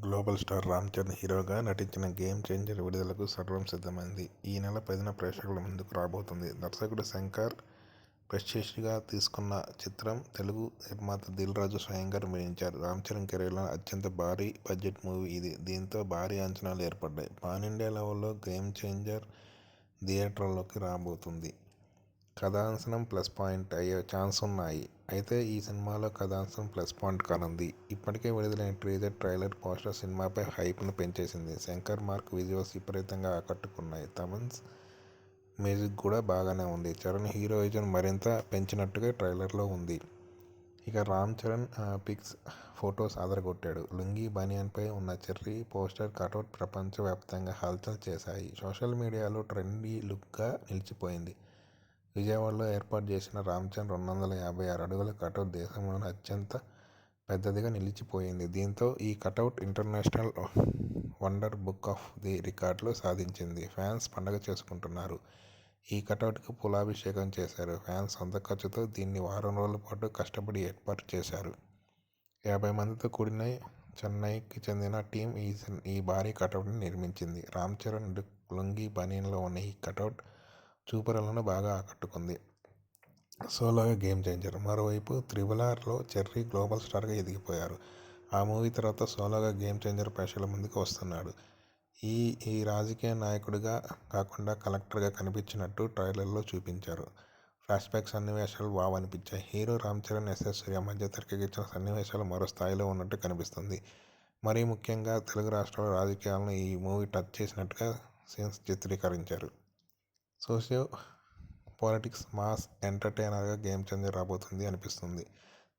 Global star Ram Charan హీరోగా నటించిన game changer విడుదలకు సర్వం సిద్ధమైంది. ఈ నెల పదిన ప్రేక్షకుల ముందుకు రాబోతుంది. దర్శకుడు శంకర్ ప్రత్యక్షగా తీసుకున్న చిత్రం తెలుగు నిర్మాత దిల్ రాజు స్వయంగా నిర్మించారు. రామ్ చరణ్ కెరీర్లో అత్యంత భారీ బడ్జెట్ మూవీ ఇది. దీంతో భారీ అంచనాలు ఏర్పడ్డాయి. పాన్ ఇండియా లెవెల్లో గేమ్ చేంజర్ థియేటర్లోకి రాబోతుంది. కథాంశనం ప్లస్ పాయింట్ అయ్యే ఛాన్స్ ఉన్నాయి అయితే ఈ సినిమాలో కథాంశనం ప్లస్ పాయింట్ కానుంది. ఇప్పటికే విడుదలైన ట్రీజర్ ట్రైలర్, పోస్టర్ సినిమాపై హైప్ను పెంచేసింది. శంకర్ మార్క్ విజువల్స్ విపరీతంగా ఆకట్టుకున్నాయి. తమన్స్ మ్యూజిక్ కూడా బాగానే ఉంది. చరణ్ హీరోయిజం మరింత పెంచినట్టుగా ట్రైలర్లో ఉంది. ఇక రామ్ చరణ్ పిక్స్, ఫొటోస్ అదరగొట్టాడు. లుంగీ, బనియన్పై ఉన్న చెర్రీ పోస్టర్ కటౌట్ ప్రపంచవ్యాప్తంగా హల్చల్ చేశాయి. సోషల్ మీడియాలో ట్రెండీ లుక్గా నిలిచిపోయింది. విజయవాడలో ఏర్పాటు చేసిన రామ్ చరణ్ రెండు వందల యాభై ఆరు అడుగుల కటౌట్ దేశంలోనే అత్యంత పెద్దదిగా నిలిచిపోయింది. దీంతో ఈ cutout international wonder book of the రికార్డులు సాధించింది. ఫ్యాన్స్ పండగ చేసుకుంటున్నారు. ఈ కటౌట్కు పూలాభిషేకం చేశారు. ఫ్యాన్స్ సొంత ఖర్చుతో దీన్ని వారం రోజుల పాటు కష్టపడి ఏర్పాటు చేశారు. యాభై మందితో కూడిన చెన్నైకి చెందిన టీం ఈ భారీ కటౌట్ని నిర్మించింది. రామ్ చరణ్ లుంగి బనియన్లో ఉన్న ఈ కటౌట్ చూపరులను బాగా ఆకట్టుకుంది. సోలోగా గేమ్ చేంజర్ మరోవైపు త్రిబుల్ ఆర్లో చెర్రీ గ్లోబల్ స్టార్గా ఎదిగిపోయారు. ఆ మూవీ తర్వాత సోలోగా గేమ్ చేంజర్ ప్రేక్షకుల ముందుకు వస్తున్నాడు. ఈ ఈ రాజకీయ నాయకుడిగా కాకుండా కలెక్టర్గా కనిపించినట్టు ట్రైలర్లో చూపించారు. ఫ్లాష్ బ్యాక్ సన్నివేశాలు వావ్ అనిపించాయి. Hero Ram Charan, S S Surya మధ్య తెరకెక్కించిన సన్నివేశాలు మరో స్థాయిలో ఉన్నట్టు కనిపిస్తుంది. మరీ ముఖ్యంగా తెలుగు రాష్ట్రాల రాజకీయాలను ఈ మూవీ టచ్ చేసినట్టుగా సీన్స్ చిత్రీకరించారు. సోషియో పాలిటిక్స్ మాస్ ఎంటర్టైనర్గా గేమ్ చేంజర్ రాబోతుంది అనిపిస్తుంది.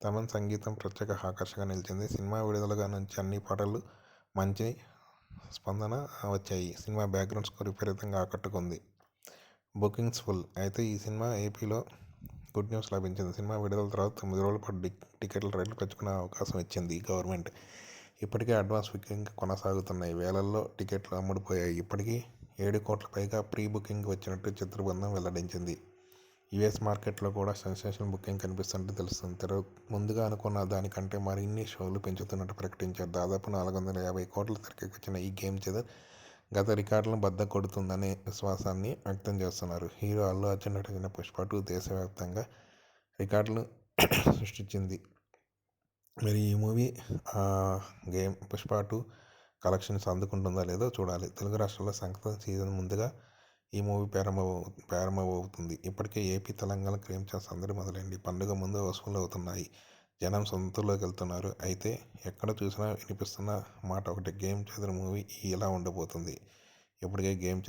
తమన్ సంగీతం ప్రత్యేక ఆకర్షణగా నిలిచింది. సినిమా విడుదలగా నుంచి అన్ని పాటలు మంచి స్పందన వచ్చాయి. సినిమా బ్యాక్గ్రౌండ్ స్కోర్ విపరీతంగా ఆకట్టుకుంది. Bookings full! అయితే ఈ సినిమా ఏపీలో గుడ్ న్యూస్ లభించింది. సినిమా విడుదల తర్వాత తొమ్మిది రోజుల పాటు టికెట్ల రేట్లు పెంచుకునే అవకాశం ఇచ్చింది గవర్నమెంట్. ఇప్పటికే అడ్వాన్స్ బుకింగ్ కొనసాగుతున్నాయి. వేలల్లో టికెట్లు అమ్ముడుపోయాయి. ఇప్పటికీ ఏడు కోట్ల పైగా ప్రీ బుకింగ్ వచ్చినట్టు చిత్రబృందం వెల్లడించింది. యుఎస్ మార్కెట్లో కూడా సెన్సేషన్ బుకింగ్ కనిపిస్తున్నట్టు తెలుస్తోంది. ముందుగా అనుకున్న దానికంటే మరిన్ని షోలు పెంచుతున్నట్టు ప్రకటించారు. దాదాపు నాలుగు వందల యాభై కోట్లతో తెరకెక్కించిన ఈ గేమ్ చేత గత రికార్డులను బద్ద కొడుతుందనే విశ్వాసాన్ని వ్యక్తం చేస్తున్నారు. హీరో అల్లు అర్జున్ నటించిన పుష్ప టూ దేశవ్యాప్తంగా రికార్డులు సృష్టించింది. మరి ఈ movie game Pushpa two collections అందుకుంటుందో లేదో చూడాలి. తెలుగు రాష్ట్రాల్లో సంక్రాంతి సీజన్ ముందుగా ఈ మూవీ ప్రారంభమవుతుంది. ఇప్పటికే ఏపీ, తెలంగాణ క్రీమ్ చేంజర్ అందరి మొదలైంది. పండుగ ముందు వసూలు అవుతున్నాయి. జనం సొంతూళ్ళకెళ్తున్నారు. అయితే ఎక్కడ చూసినా వినిపిస్తున్న మాట ఒకటి గేమ్ చేంజర్ మూవీ ఇలా ఉండబోతుంది? ఇప్పటికే గేమ్